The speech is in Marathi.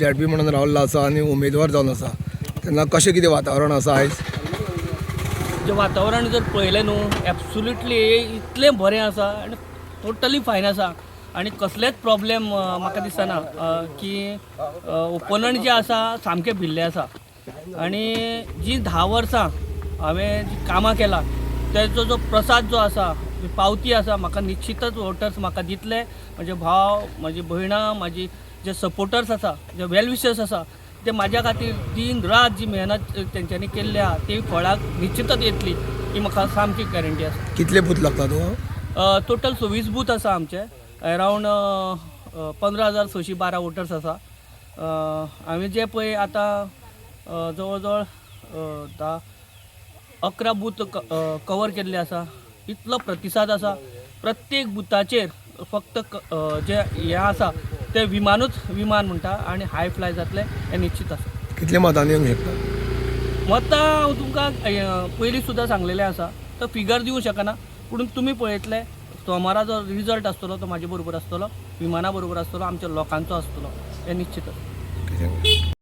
झॅड म्हणून रावल्लो आसा आनी उमेदवार जावन आसा तेन्ना कशें कितें वातावरण आसा आयज जे वातावरण जर पळयलें न्हू एब्सोल्युटली इतलें बरें आसा आनी टोटली फायन आसा आनी कसलेच प्रॉब्लेम म्हाका दिसना की ओपोनंट जे आसा सामके भिल्ले आसा आनी जी धा वर्सां हांवें जी कामां केला तेजो जो प्रसाद जो आसा पावती आसा म्हाका निश्चितच वोटर्स म्हाका दितले. म्हजे भाव म्हजी भयणां म्हजी जे सपोर्टर्स आसा जे वेल विशर्स आसा ते म्हाज्या खातीर दीन रात जी मेहनत तेंच्यांनी केल्ली आहा ती फळाक निश्चितच येतली ही म्हाका सामकी गॅरंटी आसा कितले बूथ लागता तुका टोटल सव्वीस बूथ आसा आमचे. अरावंड पंदरा हजार सयशीं बारा वोटर्स आसा हांवें जे पळय आतां जवळ जवळ धा अकरा बूथ कवर केल्ले आसा इतलो प्रतिसाद आसा प्रत्येक बुथाचेर फक्त जे हें आसा ते विमानूच विमान म्हणटा आनी हाय फ्लाय जातले हें निश्चित आसा कितले मतांनी येवंक शकता मतां हांव तुमकां पयलीं सुद्दां सांगलेलें आसा तो फिगर दिवं शकना पूण तुमी पळयतले सोमारा जो रिजल्ट आसतलो तो म्हाजे बरोबर आसतलो विमाना बरोबर आसतलो आमच्या लोकांचो आसतलो हें निश्चितच कितें?